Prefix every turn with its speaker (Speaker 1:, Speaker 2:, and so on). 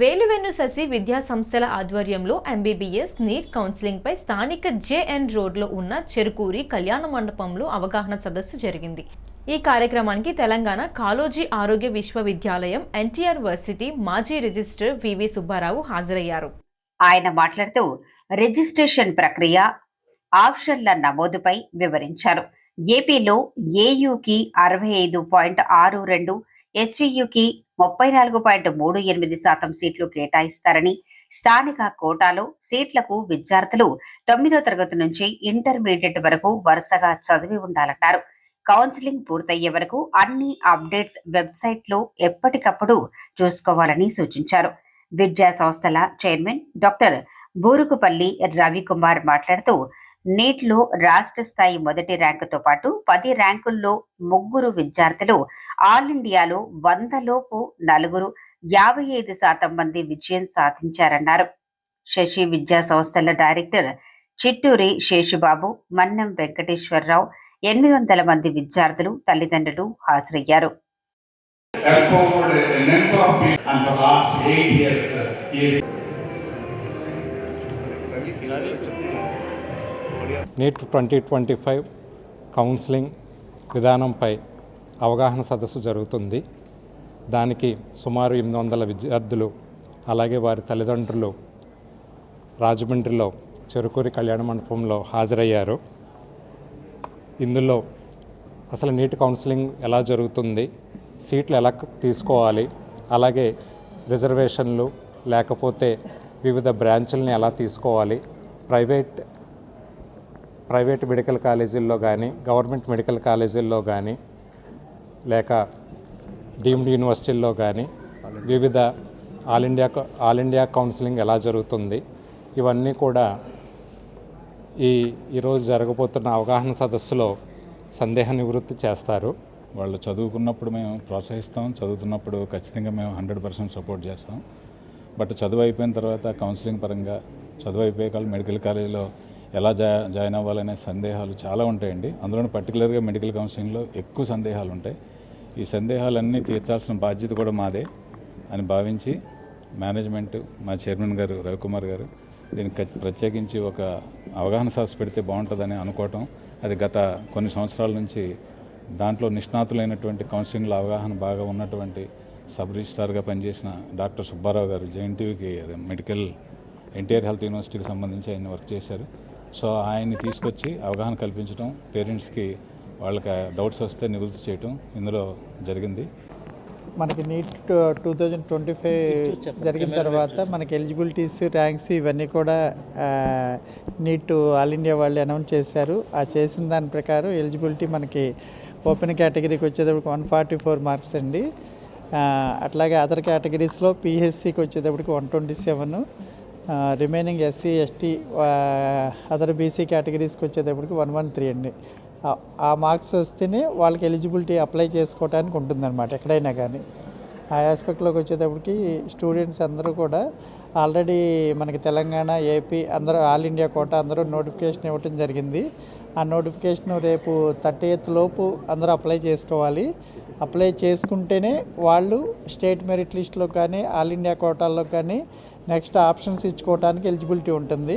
Speaker 1: వేలువెన్ను శశి విద్యా సంస్థల ఆధ్వర్యంలో ఎంబీబీఎస్ నీట్ కౌన్సిలింగ్పై స్థానిక జేఎన్ రోడ్లో ఉన్న చెరుకూరి కళ్యాణ మండపంలో అవగాహన సదస్సు జరిగింది. ఈ కార్యక్రమానికి తెలంగాణ కాలోజీ ఆరోగ్య విశ్వవిద్యాలయం ఎన్టీఆర్ వర్సిటీ మాజీ రిజిస్టర్ వివి సుబ్బారావు హాజరయ్యారు.
Speaker 2: ఆయన మాట్లాడుతూ రిజిస్ట్రేషన్ ప్రక్రియ ఆప్షన్ల నమోదుపై వివరించారు. ఏపీలో ఏయుకి అరవై ఐదు పాయింట్ ఆరు రెండు ఎస్వీయుకి ముప్పై నాలుగు పాయింట్ మూడు ఎనిమిది శాతం సీట్లు కేటాయిస్తారని స్థానిక కోటాలో సీట్లకు విద్యార్థులు తొమ్మిదో తరగతి నుంచి ఇంటర్మీడియట్ వరకు వరుసగా చదివి ఉండాలన్నారు. కౌన్సిలింగ్ పూర్తయ్యే వరకు అన్ని అప్డేట్స్ వెబ్సైట్లో ఎప్పటికప్పుడు చూసుకోవాలని సూచించారు. విద్యా సంస్థల చైర్మన్ డాక్టర్ బూరుకుపల్లి రవికుమార్ మాట్లాడుతూ నీట్లో రాష్ట్ర స్థాయి మొదటి ర్యాంకుతో పాటు పది ర్యాంకుల్లో ముగ్గురు విద్యార్థులు ఆల్ ఇండియాలో వందలోపు నలుగురు యాభై ఐదు శాతం మంది విజయం సాధించారన్నారు. శశి విద్యా సంస్థల డైరెక్టర్ చిట్టూరి శేషుబాబు మన్నం వెంకటేశ్వరరావు ఎనిమిది వందల మంది విద్యార్థులు తల్లిదండ్రులు హాజరయ్యారు.
Speaker 3: NEET twenty twenty five counselling విధానంపై అవగాహన సదస్సు జరుగుతుంది. దానికి సుమారు ఎనిమిది వందల విద్యార్థులు అలాగే వారి తల్లిదండ్రులు రాజమండ్రిలో చెరుకూరి కళ్యాణ మండపంలో హాజరయ్యారు. ఇందులో అసలు నీట్ కౌన్సిలింగ్ ఎలా జరుగుతుంది సీట్లు ఎలా తీసుకోవాలి అలాగే రిజర్వేషన్లు లేకపోతే వివిధ బ్రాంచుల్ని ఎలా తీసుకోవాలి ప్రైవేట్ ప్రైవేట్ మెడికల్ కాలేజీల్లో కానీ గవర్నమెంట్ మెడికల్ కాలేజీల్లో కానీ లేక డీమ్డ్ యూనివర్సిటీల్లో కానీ వివిధ all India all India counselling ఎలా జరుగుతుంది ఇవన్నీ కూడా ఈ ఈరోజు జరగబోతున్న అవగాహన సదస్సులో సందేహ నివృత్తి చేస్తారు.
Speaker 4: వాళ్ళు చదువుకున్నప్పుడు మేము ప్రోత్సహిస్తాం చదువుతున్నప్పుడు ఖచ్చితంగా మేము హండ్రెడ్ పర్సెంట్ సపోర్ట్ చేస్తాం. బట్ చదువు అయిపోయిన తర్వాత కౌన్సిలింగ్ పరంగా చదువు అయిపోయాక మెడికల్ కాలేజీలో ఎలా జా జాయిన్ అవ్వాలనే సందేహాలు చాలా ఉంటాయండి. అందులో పర్టికులర్గా మెడికల్ కౌన్సిలింగ్లో ఎక్కువ సందేహాలు ఉంటాయి. ఈ సందేహాలన్నీ తీర్చాల్సిన బాధ్యత కూడా మాదే అని భావించి మేనేజ్మెంట్ మా చైర్మన్ గారు రవికుమార్ గారు దీనికి ప్రత్యేకించి ఒక అవగాహన సాస్ పెడితే బాగుంటుందని అనుకోవటం అది గత కొన్ని సంవత్సరాల నుంచి దాంట్లో నిష్ణాతులైనటువంటి కౌన్సిలింగ్లో అవగాహన బాగా ఉన్నటువంటి సబ్ రిజిస్ట్రార్గా పనిచేసిన డాక్టర్ సుబ్బారావు గారు జేఎన్టీవీకి అదే మెడికల్ ఎన్టీఆర్ హెల్త్ యూనివర్సిటీకి సంబంధించి ఆయన వర్క్ చేశారు. సో ఆయన్ని తీసుకొచ్చి అవగాహన కల్పించడం పేరెంట్స్కి వాళ్ళకి డౌట్స్ వస్తే నివృత్తి చేయటం ఇందులో జరిగింది.
Speaker 5: మనకి NEET two thousand twenty five జరిగిన తర్వాత మనకి ఎలిజిబిలిటీస్ ర్యాంక్స్ ఇవన్నీ కూడా నీట్ ఆల్ ఇండియా వాళ్ళు అనౌన్స్ చేశారు. ఆ చేసిన దాని ప్రకారం ఎలిజిబిలిటీ మనకి ఓపెన్ కేటగిరీకి వచ్చేటప్పటికి వన్ ఫార్టీ ఫోర్ మార్క్స్ అండి. అట్లాగే అదర్ కేటగిరీస్లో పిహెచ్సికి వచ్చేటప్పటికి one twenty seven. Remaining SC ST other BC కేటగిరీస్కి వచ్చేటప్పటికి వన్ వన్ త్రీ అండి. ఆ- మార్క్స్ వస్తేనే వాళ్ళకి ఎలిజిబిలిటీ అప్లై చేసుకోవడానికి ఉంటుందన్నమాట ఎక్కడైనా కానీ. ఆ ఆస్పెక్ట్లోకి వచ్చేటప్పటికి స్టూడెంట్స్ అందరూ కూడా ఆల్రెడీ మనకి తెలంగాణ ఏపీ అందరూ ఆల్ ఇండియా కోట అందరూ నోటిఫికేషన్ ఇవ్వటం జరిగింది. ఆ నోటిఫికేషన్ రేపు థర్టీ ఎయిత్ లోపు అందరూ అప్లై చేసుకోవాలి. అప్లై చేసుకుంటేనే వాళ్ళు స్టేట్ మెరిట్ లిస్ట్లో కానీ ఆల్ ఇండియా కోటాల్లో కానీ నెక్స్ట్ ఆప్షన్స్ ఇచ్చుకోవడానికి ఎలిజిబిలిటీ ఉంటుంది.